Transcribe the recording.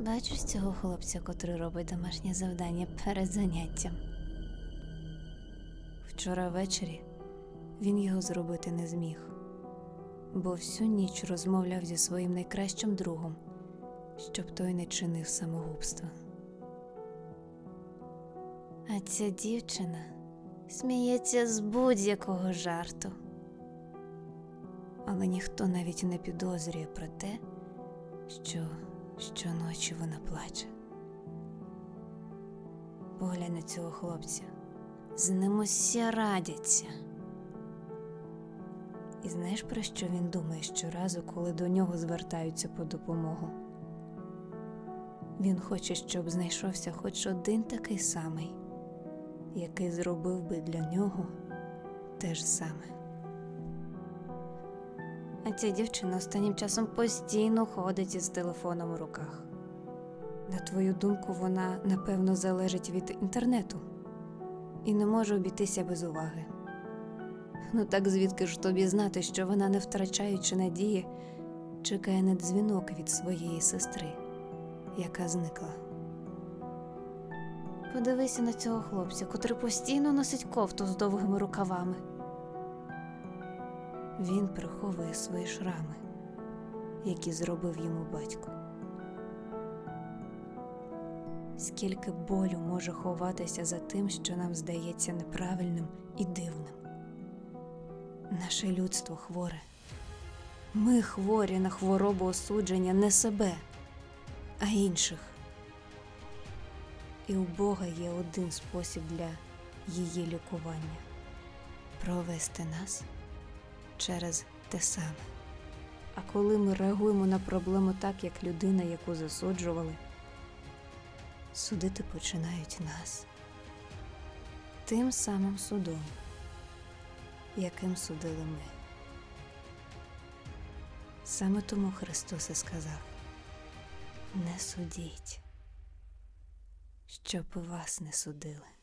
Бачиш цього хлопця, котрий робить домашнє завдання перед заняттям. Вчора ввечері він його зробити не зміг, бо всю ніч розмовляв зі своїм найкращим другом, щоб той не чинив самогубства. А ця дівчина сміється з будь-якого жарту. Але ніхто навіть не підозрює про те, що щоночі вона плаче. Поглянь на цього хлопця. З ним усі радяться. І знаєш, про що він думає щоразу, коли до нього звертаються по допомогу? Він хоче, щоб знайшовся хоч один такий самий, який зробив би для нього те ж саме. А ця дівчина останнім часом постійно ходить із телефоном у руках. На твою думку, вона напевно залежить від інтернету і не може обійтися без уваги. Ну так звідки ж тобі знати, що вона, не втрачаючи надії, чекає на дзвінок від своєї сестри, яка зникла. Подивися на цього хлопця, котрий постійно носить кофту з довгими рукавами. Він приховує свої шрами, які зробив йому батько. Скільки болю може ховатися за тим, що нам здається неправильним і дивним. Наше людство хворе. Ми хворі на хворобу осудження не себе, а інших. І у Бога є один спосіб для її лікування провести нас через те саме. А коли ми реагуємо на проблему так, як людина, яку засуджували, судити починають нас тим самим судом, яким судили ми. Саме тому Христос і сказав: не судіть, щоб вас не судили.